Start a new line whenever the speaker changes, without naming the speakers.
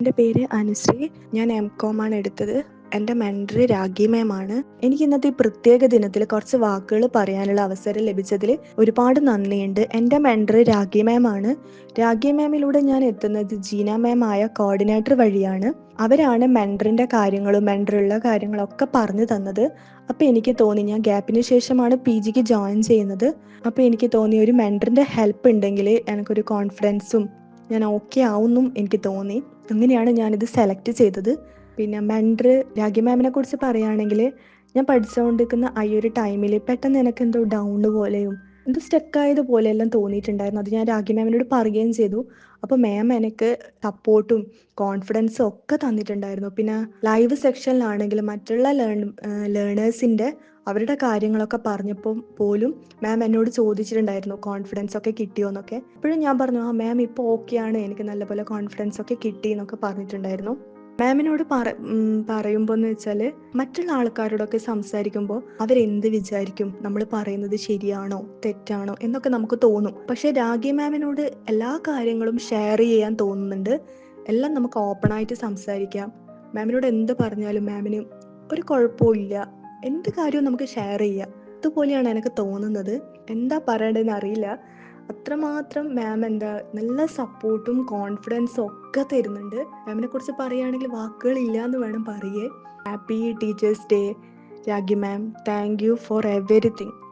എന്റെ പേര് അനുശ്രീ. ഞാൻ എം കോം ആണ് എടുത്തത്. എന്റെ മെന്റർ രാഗി മാമാണ് എനിക്ക് ഇന്നത്തെ ഈ പ്രത്യേക ദിനത്തിൽ കുറച്ച് വാക്കുകൾ പറയാനുള്ള അവസരം ലഭിച്ചതിൽ ഒരുപാട് നന്ദിയുണ്ട്. എന്റെ മെന്റർ രാഗി മാമാണ് രാഗി മാമിലൂടെ ഞാൻ എത്തുന്നത് ജീന മാം ആയ കോർഡിനേറ്റർ വഴിയാണ്. അവരാണ് മെന്ററിന്റെ കാര്യങ്ങളും മെന്ററുള്ള കാര്യങ്ങളൊക്കെ പറഞ്ഞു തന്നത്. അപ്പോൾ എനിക്ക് തോന്നി ഞാൻ ഗ്യാപ്പിന് ശേഷമാണ് പി ജിക്ക് ജോയിൻ ചെയ്യുന്നത്. അപ്പോൾ എനിക്ക് തോന്നി ഒരു മെന്ററിന്റെ ഹെൽപ്പ് ഉണ്ടെങ്കിൽ എനിക്കൊരു കോൺഫിഡൻസും ഞാൻ ഓക്കെ ആവുന്നും എനിക്ക് തോന്നി. അങ്ങനെയാണ് ഞാനിത് സെലക്ട് ചെയ്തത്. പിന്നെ മെൻഡർ രാഗി മാമിനെ കുറിച്ച് പറയുകയാണെങ്കിൽ ഞാൻ പഠിച്ചുകൊണ്ടിരിക്കുന്ന ആ ഒരു ടൈമിൽ പെട്ടെന്ന് എനിക്ക് എന്തോ ഡൗൺ പോലെയും എന്തോ സ്റ്റക്കായത് പോലെയെല്ലാം തോന്നിയിട്ടുണ്ടായിരുന്നു. അത് ഞാൻ രാഗി മാമിനോട് പറയുകയും ചെയ്തു. അപ്പോൾ മാം എനിക്ക് സപ്പോർട്ടും കോൺഫിഡൻസും ഒക്കെ തന്നിട്ടുണ്ടായിരുന്നു. പിന്നെ ലൈവ് സെക്ഷനിലാണെങ്കിൽ മറ്റുള്ള ലേൺ ലേണേഴ്സിന്റെ അവരുടെ കാര്യങ്ങളൊക്കെ പറഞ്ഞപ്പോൾ പോലും മാം എന്നോട് ചോദിച്ചിട്ടുണ്ടായിരുന്നു കോൺഫിഡൻസ് ഒക്കെ കിട്ടിയോ എന്നൊക്കെ. അപ്പോഴും ഞാൻ പറഞ്ഞു ആ മാം ഇപ്പോൾ ഓക്കെയാണ് എനിക്ക് നല്ലപോലെ കോൺഫിഡൻസ് ഒക്കെ കിട്ടി എന്നൊക്കെ പറഞ്ഞിട്ടുണ്ടായിരുന്നു. മാമിനോട് പറ പറയുമ്പോൾ എന്ന് വെച്ചാൽ മറ്റുള്ള ആൾക്കാരോടൊക്കെ സംസാരിക്കുമ്പോൾ അവരെന്ത് വിചാരിക്കും? നമ്മൾ പറയുന്നത് ശരിയാണോ? തെറ്റാണോ? എന്നൊക്കെ നമുക്ക് തോന്നും. പക്ഷേ രാഗി മാമിനോട് എല്ലാ കാര്യങ്ങളും ഷെയർ ചെയ്യാൻ തോന്നുന്നുണ്ട്. എല്ലാം നമുക്ക് ഓപ്പൺ ആയിട്ട് സംസാരിക്കാം. മാമിനോട് എന്ത് പറഞ്ഞാലും മാമിന് ഒരു കുഴപ്പമില്ല എന്ത് കാര്യവും നമുക്ക് ഷെയർ ചെയ്യാം. അതുപോലെയാണ് എനിക്ക് തോന്നുന്നത്. എന്താ പറയേണ്ടതെന്ന് അറിയില്ല. അത്രമാത്രം മാം എന്താ നല്ല സപ്പോർട്ടും കോൺഫിഡൻസും ഒക്കെ തരുന്നുണ്ട്. മാമിനെ കുറിച്ച് പറയുകയാണെങ്കിൽ വാക്കുകളില്ല എന്ന് വേണം പറയേ. Happy teachers day Ragi ma'am thank you for everything